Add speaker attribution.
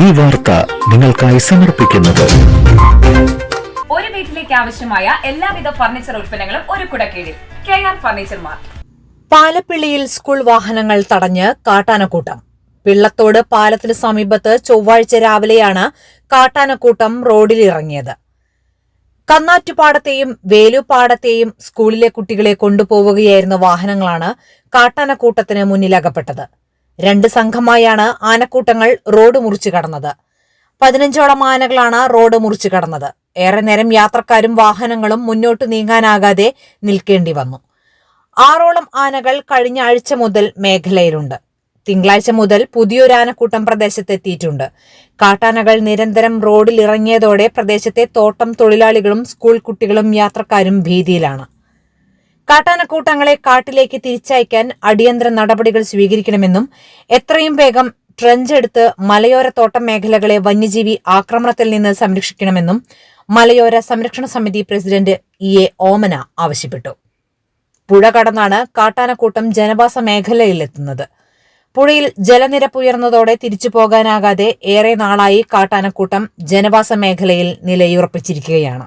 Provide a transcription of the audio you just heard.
Speaker 1: ഈ വാർത്ത നിങ്ങൾക്കായി സമർപ്പിക്കുന്നത്.
Speaker 2: ഒരു വീട്ടിലേക്ക് ആവശ്യമായ എല്ലാവിധ ഫർണിച്ചർ ഉൽപ്പന്നങ്ങളും ഒരു കുടക്കീഴിൽ. K R furniture mart.
Speaker 3: പാലപ്പിള്ളിയിൽ school വാഹനങ്ങൾ തടഞ്ഞ് കാട്ടാനക്കൂട്ടം. പിള്ളത്തോട് പാലത്തിന് സമീപത്ത് ചൊവ്വാഴ്ച രാവിലെയാണ് കാട്ടാനക്കൂട്ടം റോഡിലിറങ്ങിയത് കന്നാറ്റുപാടത്തെയും വേലുപാടത്തെയും സ്കൂളിലെ കുട്ടികളെ കൊണ്ടുപോവുകയായിരുന്ന വാഹനങ്ങളാണ് കാട്ടാനക്കൂട്ടത്തിന് മുന്നിലകപ്പെട്ടത്. രണ്ട് സംഘമായാണ് ആനക്കൂട്ടങ്ങൾ റോഡ് മുറിച്ചു കടന്നത്. പതിനഞ്ചോളം ആനകളാണ് റോഡ് മുറിച്ചു കടന്നത്. ഏറെ നേരം യാത്രക്കാരും വാഹനങ്ങളും മുന്നോട്ട് നീങ്ങാനാകാതെ നിൽക്കേണ്ടി വന്നു. ആറോളം ആനകൾ കഴിഞ്ഞ ആഴ്ച മുതൽ മേഖലയിലുണ്ട്. തിങ്കളാഴ്ച മുതൽ പുതിയൊരു ആനക്കൂട്ടം പ്രദേശത്തെത്തിയിട്ടുണ്ട്. കാട്ടാനകൾ നിരന്തരം റോഡിൽ ഇറങ്ങിയതോടെ പ്രദേശത്തെ തോട്ടം തൊഴിലാളികളും സ്കൂൾ കുട്ടികളും യാത്രക്കാരും ഭീതിയിലാണ്. കാട്ടാനക്കൂട്ടങ്ങളെ കാട്ടിലേക്ക് തിരിച്ചയക്കാൻ അടിയന്തര നടപടികൾ സ്വീകരിക്കണമെന്നും എത്രയും വേഗം ട്രഞ്ച് എടുത്ത് മലയോര തോട്ടം മേഖലകളെ വന്യജീവി ആക്രമണത്തിൽ നിന്ന് സംരക്ഷിക്കണമെന്നും മലയോര സംരക്ഷണ സമിതി പ്രസിഡന്റ് ഇ എ ഓമന ആവശ്യപ്പെട്ടു. പുഴ കടന്നാണ് കാട്ടാനക്കൂട്ടം ജനവാസ മേഖലയിലെത്തുന്നത് പുഴയിൽ ജലനിരപ്പ് ഉയർന്നതോടെ തിരിച്ചു പോകാനാകാതെ ഏറെ നാളായി കാട്ടാനക്കൂട്ടം ജനവാസ മേഖലയിൽ നിലയുറപ്പിച്ചിരിക്കുകയാണ്.